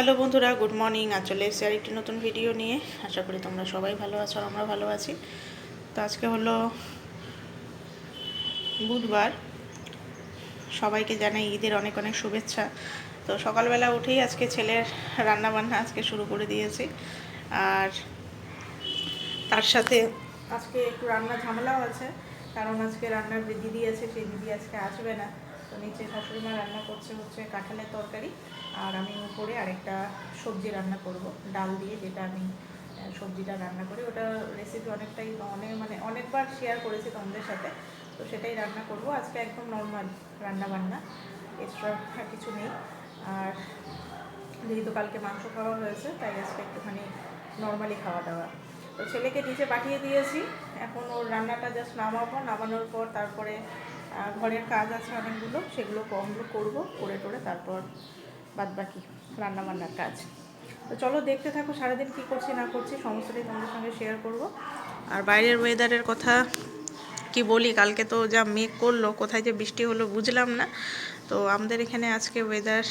Hello বন্ধুরা, good morning. আর চলে এসেছি আর একটি নতুন ভিডিও নিয়ে। আশা করি তোমরা সবাই ভালো আছো আর আমরা ভালো আছি। তো আজকে হলো বুধবার। সবাইকে জানাই ঈদের অনেক অনেক শুভেচ্ছা। তো সকালবেলা উঠেই আজকে ছেলের রান্না বান্না আজকে শুরু করে দিয়েছি। আর তার সাথে আজকে একটু রান্না ঝামেলাও আছে, কারণ আজকে রান্নার দিদি আছে, সেই দিদি আজকে আসবে না। তো নিচে শাশুড়ি মা রান্না করছে হচ্ছে কাঁঠালের তরকারি, আর আমি উপরে আরেকটা সবজি রান্না করব, ডাল দিয়ে যেটা আমি সবজিটা রান্না করি। ওটা রেসিপি অনেকটাই অনেক মানে অনেকবার শেয়ার করেছি তোমাদের সাথে, তো সেটাই রান্না করব। আজকে একদম নর্মাল রান্না বান্না এক্সট্রা কিছু নেই। আর যেহেতু কালকে মাংস খাওয়া হয়েছে, তাই আজকে একটুখানি নর্মালি খাওয়া দাওয়া। তো ছেলেকে নিচে পাঠিয়ে দিয়েছি, এখন ওর রান্নাটা জাস্ট নামাবো, নামানোর পর তারপরে ঘরের কাজ আছে অনেকগুলো, সেগুলো কমগুলো করব, করে টোরে তারপর বাদ বাকি রান্না বান্নার কাজ। তো চলো দেখতে থাকো সারাদিন কী করছি, না করছি, সমস্তটাই তোমাদের সঙ্গে শেয়ার করব। আর বাইরের ওয়েদারের কথা কি বলি, কালকে তো যা মেঘ করল, কোথায় যে বৃষ্টি হলো বুঝলাম না। তো আমাদের এখানে আজকে ওয়েদার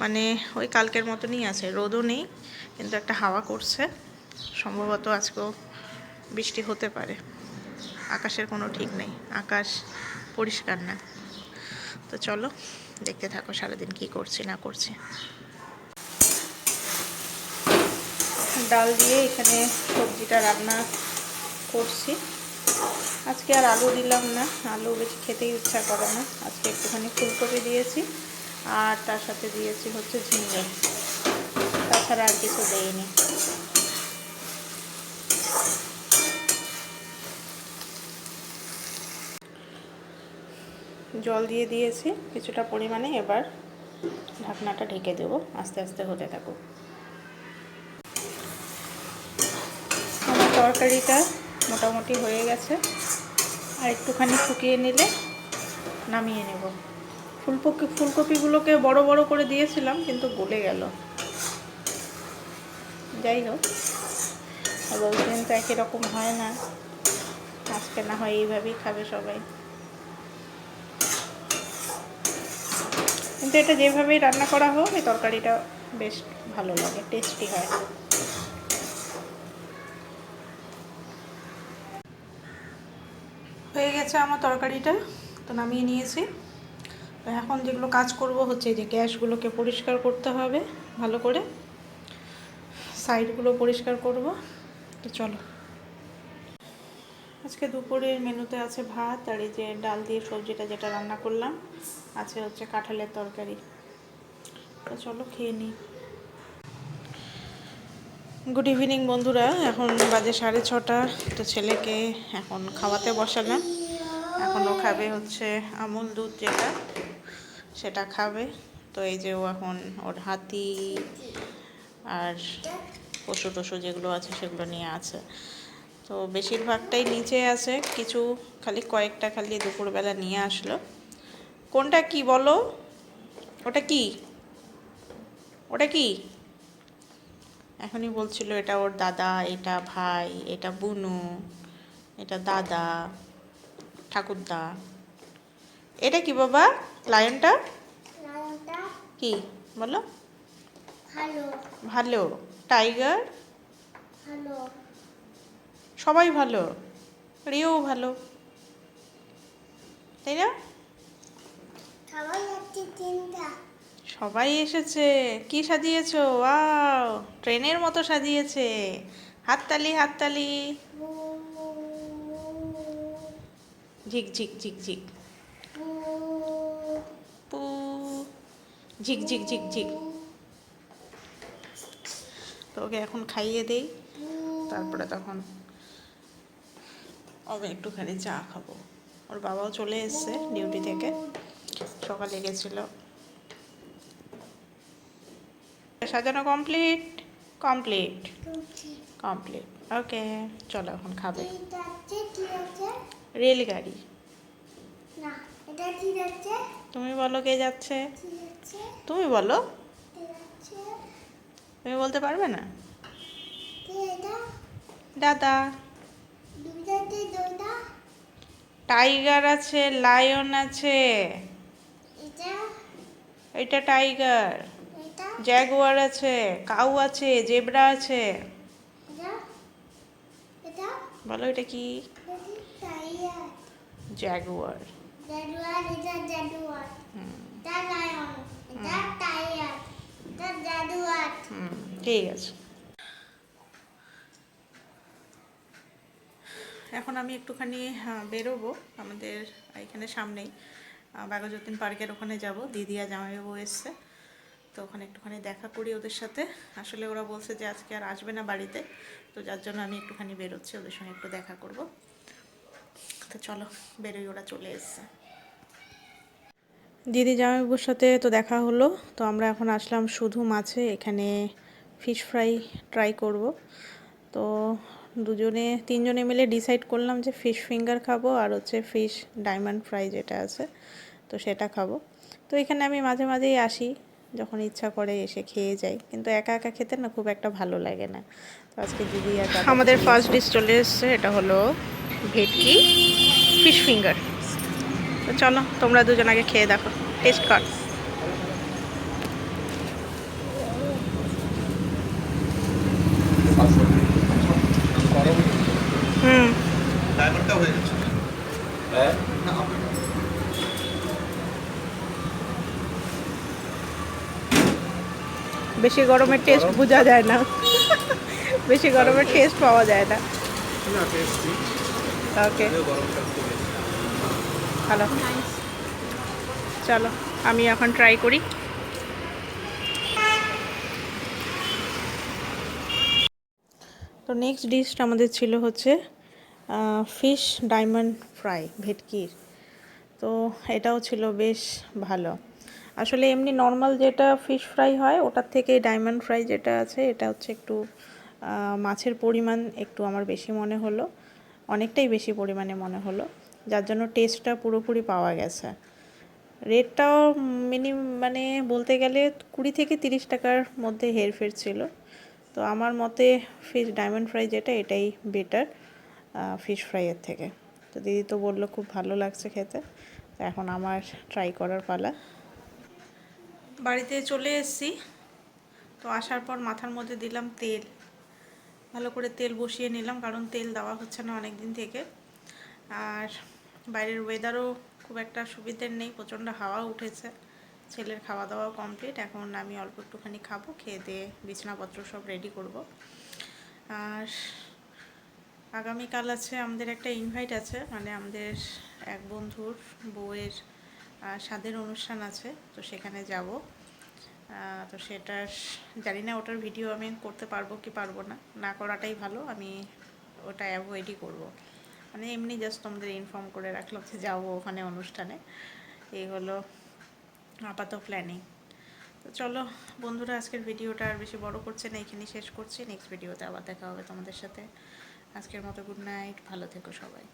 মানে ওই কালকের মতনই আছে, রোদও নেই, কিন্তু একটা হাওয়া করছে। সম্ভবত আজকেও বৃষ্টি হতে পারে, আকাশের কোনো ঠিক নেই। আকাশ পরিষ্কার না। তো চলো, দেখতে থাকো সারাদিন কি করছি, না করছি। ডাল দিয়ে এখানে সবজিটা রান্না করছি। আজকে আর আলু দিলাম না, আলু বেশি খেতেই ইচ্ছা করে না। আজকে একটুখানি ফুলকপি দিয়েছি, আর তার সাথে দিয়েছি হচ্ছে ঝিঙে। তাছাড়া আর কিছু দেইনি। জল দিয়ে দিয়েছি, কিছুটা পরিমাণে এবার ঢাকনাটা ঢেকে দেবো, আস্তে আস্তে হতে থাকুক। আমার তরকারিটা মোটামুটি হয়ে গেছে, আর একটুখানি শুকিয়ে নিলে নামিয়ে নেব। ফুলকপি, ফুলকপিগুলোকে বড় বড় করে দিয়েছিলাম, কিন্তু গলে গেল। যাই হোক দিন তো একই রকম হয় না, আজকে না হয় এইভাবেই খাবে সবাই। কিন্তু এটা যেভাবেই রান্না করা হোক, এই তরকারিটা বেশ ভালো লাগে টেস্টি হয়। হয়ে গেছে আমার তরকারিটা, তো নামিয়ে নিয়েছি। তো এখন যেগুলো কাজ করব হচ্ছে যে গ্যাসগুলোকে পরিষ্কার করতে হবে, ভালো করে। সাইডগুলো পরিষ্কার করব, তো চলো। আজকে দুপুরের মেনুতে আছে ভাত আর এই যে ডাল দিয়ে সবজিটা যেটা রান্না করলাম, আছে হচ্ছে কাঁঠালের তরকারি। তো চলো খেয়ে নিই। গুড ইভিনিং বন্ধুরা, এখন বাজে সাড়ে ছটা। তো ছেলেকে এখন খাওয়াতে বসালাম এখন ও খাবে হচ্ছে আমুল দুধ যেটা, সেটা খাবে। তো এই যে ও এখন ওর হাতি আর পশু টশু যেগুলো আছে সেগুলো নিয়ে আছে। তো বেশিরভাগটাই নিচে আছে। কিছু খালি কয়েকটা খালি দুপুরবেলা নিয়ে আসলো। কোনটা কি বলো? ওটা কি? ওটা কি? এখনই বলছিল এটা ওর দাদা এটা ভাই এটা বুনু এটা দাদা ঠাকুরদা। এটা কি বাবা? লায়নটা? কি? বলো। ভালো। ভালো। টাইগার? ভালো। সবাই ভালো রিও ভালো। তাই না? সবাই এসেছে। কি সাজিয়েছো? ওয়াও ট্রেনের মতো সাজিয়েছে। হাততালি হাততালি। ঝিক ঝিক ঝিক ঝিক। পু ঝিক ঝিক ঝিক ঝিক। তো ওকে এখন খাইয়ে দেই। তারপরে তখন আমি একটুখানি চা খাব। ওর বাবাও চলে এসছে ডিউটি থেকে সকালে গেছিল। সাজানো কমপ্লিট? কমপ্লিট। কমপ্লিট। ওকে চলো এখন খাবে। রেলগাড়ি তুমি বলো কে যাচ্ছে। তুমি বলো। তুমি বলতে পারবে না? দাদা। টাইগার আছে, লায়ন আছে। এটা টাইগার। জ্যাগুয়ার আছে, কাউ আছে, জেব্রা আছে। বলো এটা কি? জ্যাগুয়ার জাদুয়ার এটা জাদুয়ার এটা লায়ন এটা টাইয়ার এটা জাদুয়ার হুম ঠিক আছে এখন আমি একটুখানি বেরোবো আমাদের এখানে সামনেই। বাঘাযতীন পার্কের ওখানে যাব। দিদি আর জামাইবাবু এসছে। তো ওখানে একটুখানি দেখা করি ওদের সাথে। আসলে ওরা বলছে যে আজকে আর আসবে না বাড়িতে। তো যার জন্য আমি একটুখানি বেরোচ্ছি, ওদের সঙ্গে একটু দেখা করব। তো চলো, বেরোই, ওরা চলে এসছে। দিদি জামাইবাবুর সাথে তো দেখা হলো। তো আমরা এখন আসলাম শুধু মাছে। এখানে ফিশ ফ্রাই ট্রাই করব। তো দুজনে তিনজনে মিলে ডিসাইড করলাম যে ফিশ ফিঙ্গার খাব আর হচ্ছে ফিশ ডায়মন্ড ফ্রাই যেটা আছে তো সেটা খাব। তো এখানে আমি মাঝে মাঝেই আসি যখন ইচ্ছা করে এসে খেয়ে যাই। কিন্তু একা একা খেতে না খুব একটা ভালো লাগে না। তো আজকে দিদি আর আমাদের ফার্স্ট ডিশ চলে এসছে এটা হলো ভেটকি ফিশ ফিঙ্গার তো চলো তোমরা দুজন আগে খেয়ে দেখো টেস্ট কর হুম ডায়মন্ডটা হয়ে গেছে হ্যাঁ না হবে না। বেশি গরমের টেস্ট বোঝা যায় না। বেশি গরমের টেস্ট পাওয়া যায় না। ওকে। ভালো। চলো আমি এখন ট্রাই করি। তো নেক্সট ডিশটা আমাদের ছিল হচ্ছে ফিশ ডায়মন্ড ফ্রাই ভেটকির। তো এটাও ছিল বেশ ভালো। আসলে এমনি নর্মাল যেটা ফিশ ফ্রাই হয়, ওটার থেকে ডায়মন্ড ফ্রাই যেটা আছে, এটা হচ্ছে একটু মাছের পরিমাণ একটু আমার বেশি মনে হলো। অনেকটাই বেশি পরিমাণে মনে হলো। যার জন্য টেস্টটা পুরোপুরি পাওয়া গেছে। রেটটাও মিনি মানে বলতে গেলে কুড়ি থেকে তিরিশ টাকার মধ্যে হেরফের ছিল। তো আমার মতে ফিশ ডায়মন্ড ফ্রাই যেটা, এটাই বেটার ফিশ ফ্রাইয়ের থেকে। তো দিদি তো বলল, খুব ভালো লাগছে খেতে। তো এখন আমার ট্রাই করার পালা। বাড়িতে চলে এসেছি। তো আসার পর মাথার মধ্যে দিলাম তেল। ভালো করে তেল বসিয়ে নিলাম, কারণ তেল দেওয়া হচ্ছে না অনেক দিন থেকে। আর বাইরের ওয়েদারও খুব একটা সুবিধের নেই, প্রচণ্ড হাওয়া উঠেছে। ছেলের খাওয়া দাওয়াও কমপ্লিট এখন আমি অল্প একটুখানি খাব, খেয়ে দিয়ে বিছানাপত্র সব রেডি করব। আর আগামীকাল আছে আমাদের একটা ইনভাইট আছে মানে আমাদের এক বন্ধুর বউয়ের স্বাদের অনুষ্ঠান আছে, তো সেখানে যাব। তো সেটা জানি না ওটার ভিডিও আমি করতে পারব কি পারব না। না করাটাই ভালো, আমি ওটা অ্যাভয়েডই করব। মানে এমনি জাস্ট তোমাদের ইনফর্ম করে রাখলাম যে যাব ওখানে অনুষ্ঠানে। এই হলো আপাত প্ল্যানিং তো চলো, বন্ধুরা আজকের ভিডিওটা আর বেশি বড় করছে না এখানেই শেষ করছি। নেক্সট ভিডিওতে আবার দেখা হবে তোমাদের সাথে। আজকের মতো গুড নাইট ভালো থেকো সবাই।